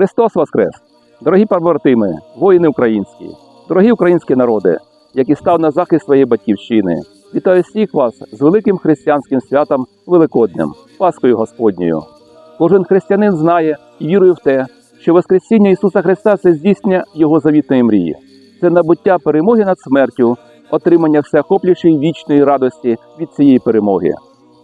Христос Воскрес! Дорогі побратими, воїни українські, дорогі українські народи, які став на захист своєї батьківщини. Вітаю всіх вас з великим християнським святом Великоднем, Паскою Господньою. Кожен християнин знає і вірує в те, що Воскресіння Ісуса Христа це здійснення Його завітної мрії, це набуття перемоги над смертю, отримання всеохоплюючої вічної радості від цієї перемоги.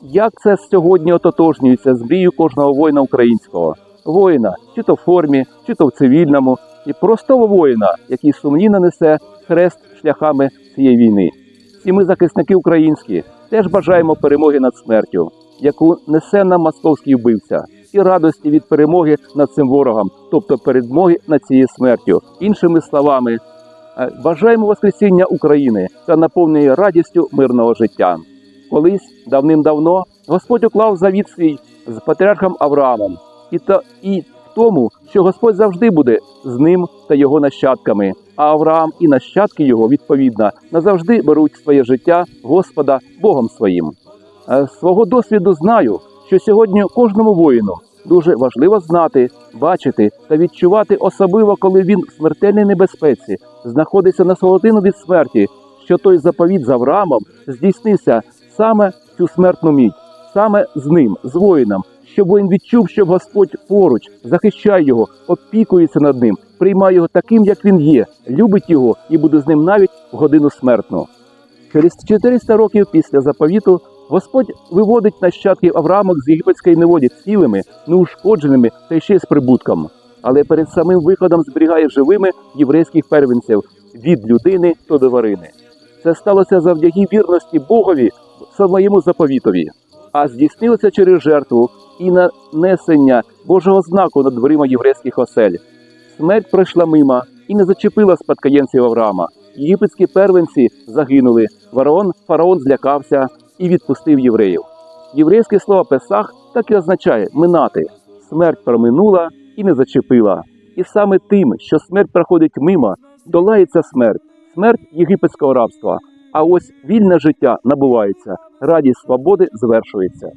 Як це сьогодні ототожнюється з мрією кожного воїна українського, воїна, чи то в формі, чи то в цивільному, і простого воїна, який сумлінно несе хрест шляхами цієї війни. Всі ми, захисники українські, теж бажаємо перемоги над смертю, яку несе нам московський вбивця, і радості від перемоги над цим ворогом, тобто перемоги над цією смертю. Іншими словами, е, бажаємо Воскресіння України та наповнення радістю мирного життя. Колись давним-давно Господь уклав завіт свій з патріархом Авраамом, і, та, і в тому, що Господь завжди буде з ним та його нащадками. А Авраам і нащадки його, відповідно, назавжди беруть своє життя Господа Богом своїм. Е, свого досвіду знаю, що сьогодні кожному воїну дуже важливо знати, бачити та відчувати, особливо коли він в смертельній небезпеці знаходиться на солотину від смерті, що той заповіт з Авраамом здійснився саме цю смертну мідь, саме з ним, з воїном, щоб він відчув, що Господь поруч захищає його, опікується над ним, приймає його таким, як він є, любить його і буде з ним навіть в годину смертну. Через 400 років після заповіту Господь виводить нащадків Авраамок з єгипетської неволі цілими, неушкодженими та ще з прибутком. Але перед самим виходом зберігає живими єврейських первенців від людини до тварини. Це сталося завдяки вірності Богові своєму заповітові, а здійснилося через жертву і нанесення Божого знаку над дверима єврейських осель. Смерть пройшла мимо і не зачепила спадкоємців Авраама. Єгипетські первенці загинули. Фараон, фараон злякався і відпустив євреїв. Єврейське слово Песах так і означає минати. Смерть проминула і не зачепила. І саме тим, що смерть проходить мимо, долається смерть, смерть єгипетського рабства. А ось вільне життя набувається, радість свободи звершується.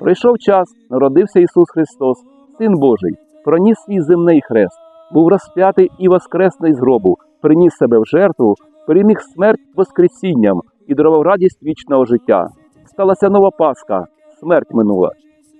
Пройшов час, народився Ісус Христос, Син Божий, проніс свій земний хрест, був розп'ятий і воскресний з гробу, приніс себе в жертву, переміг смерть Воскресінням і дарував радість вічного життя. Сталася нова Пасха, смерть минула.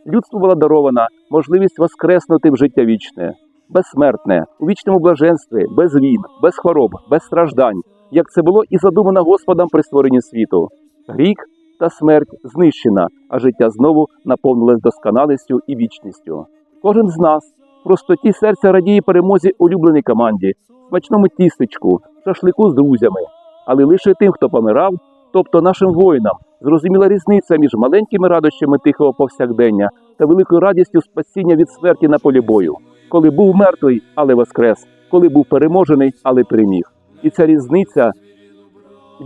Людству була дарована можливість воскреснути в життя вічне, безсмертне, у вічному блаженстві, без війн, без хвороб, без страждань, як це було і задумано Господом при створенні світу. Гріх та смерть знищена, а життя знову наповнилось досконалістю і вічністю. Кожен з нас в простоті серця радіє перемозі улюбленій команді, смачному тістечку, шашлику з друзями, але лише тим, хто помирав, тобто нашим воїнам, зрозуміла різниця між маленькими радощами тихого повсякдення та великою радістю спасіння від смерті на полі бою, коли був мертвий, але воскрес, коли був переможений, але переміг. І ця різниця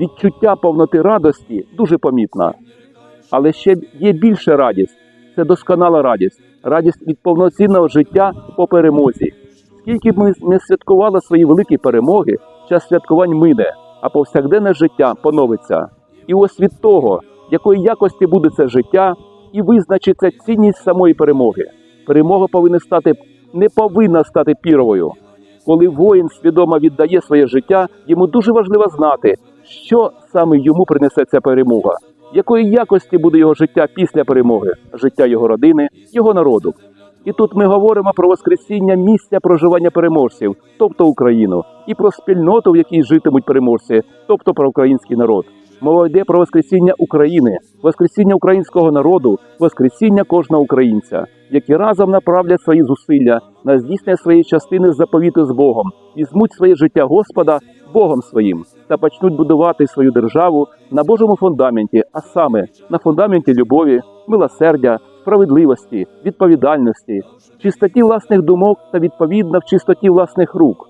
відчуття повноти радості дуже помітна. Але ще є більша радість це досконала радість, радість від повноцінного життя по перемозі. Скільки б ми не святкували свої великі перемоги, час святкувань мине, а повсякденне життя поновиться. І ось від того, якої якості буде це життя, і визначиться цінність самої перемоги. Перемога повинна стати не повинна стати піровою. Коли воїн свідомо віддає своє життя, йому дуже важливо знати, що саме йому принесе ця перемога, якої якості буде його життя після перемоги, життя його родини, його народу. І тут ми говоримо про воскресіння місця проживання переможців, тобто Україну, і про спільноту, в якій житимуть переможці, тобто про український народ. Мова йде про воскресіння України, воскресіння українського народу, воскресіння кожного українця, які разом направлять свої зусилля на здійснення своєї частини заповіту з Богом, візьмуть своє життя Господа Богом своїм та почнуть будувати свою державу на Божому фундаменті, а саме на фундаменті любові, милосердя, справедливості, відповідальності, чистоті власних думок та відповідно в чистоті власних рук.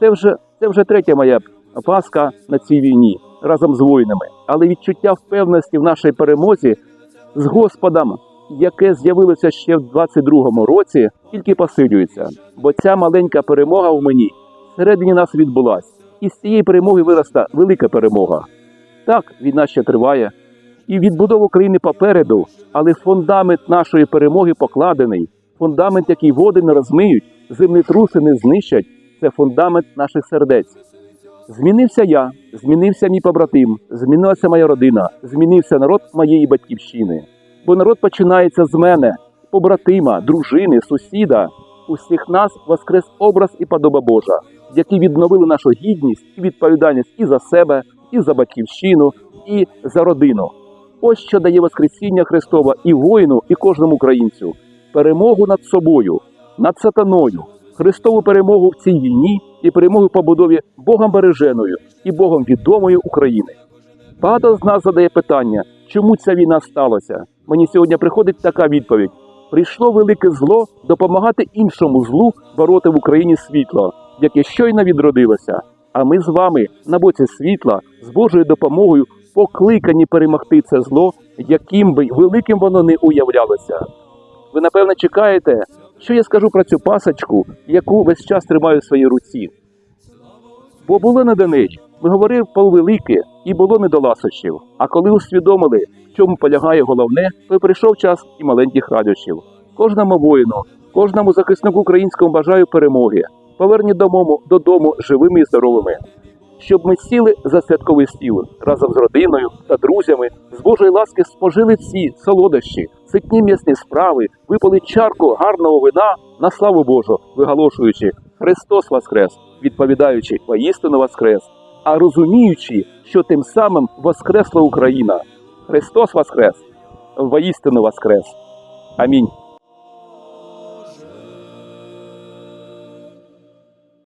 Це вже це вже третя моя Пасха на цій війні разом з воїнами, але відчуття впевненості в нашій перемозі з Господом, яке з'явилося ще в 22-му році, тільки посилюється. Бо ця маленька перемога в мені всередині нас відбулась, і з цієї перемоги виросла велика перемога. Так, війна ще триває, і відбудова України попереду, але фундамент нашої перемоги покладений, фундамент, який води не розмиють, землетруси не знищать, це фундамент наших сердець. Змінився я, змінився мій побратим, змінилася моя родина, змінився народ моєї батьківщини. Бо народ починається з мене, побратима, дружини, сусіда. Усіх нас воскрес образ і подоба Божа, які відновили нашу гідність і відповідальність і за себе, і за батьківщину, і за родину. Ось що дає Воскресіння Христова і воїну, і кожному українцю перемогу над собою, над сатаною, Христову перемогу в цій війні і перемогу побудові Богом береженою і Богом відомої України. Багато з нас задає питання, чому ця війна сталася. Мені сьогодні приходить така відповідь: прийшло велике зло допомагати іншому злу бороти в Україні світло, яке щойно відродилося. А ми з вами на боці світла з Божою допомогою покликані перемогти це зло, яким би великим воно не уявлялося. Ви напевне чекаєте, що я скажу про цю пасочку, яку весь час тримаю в своїй руці. Бо було неї, ми говорив повелике і було не до ласощів. А коли усвідомили, в чому полягає головне, то прийшов час і маленьких радощів. Кожному воїну, кожному захиснику українському бажаю перемоги. Поверні додому, додому живими і здоровими. Щоб ми сіли за святковий стіл разом з родиною та друзями, з Божої ласки спожили всі солодощі, ситні м'ясні справи, випали чарку гарного вина на славу Божу, виголошуючи Христос Воскрес, відповідаючи воістину Воскрес, а розуміючи, що тим самим воскресла Україна. Христос Воскрес, воістину Воскрес. Амінь.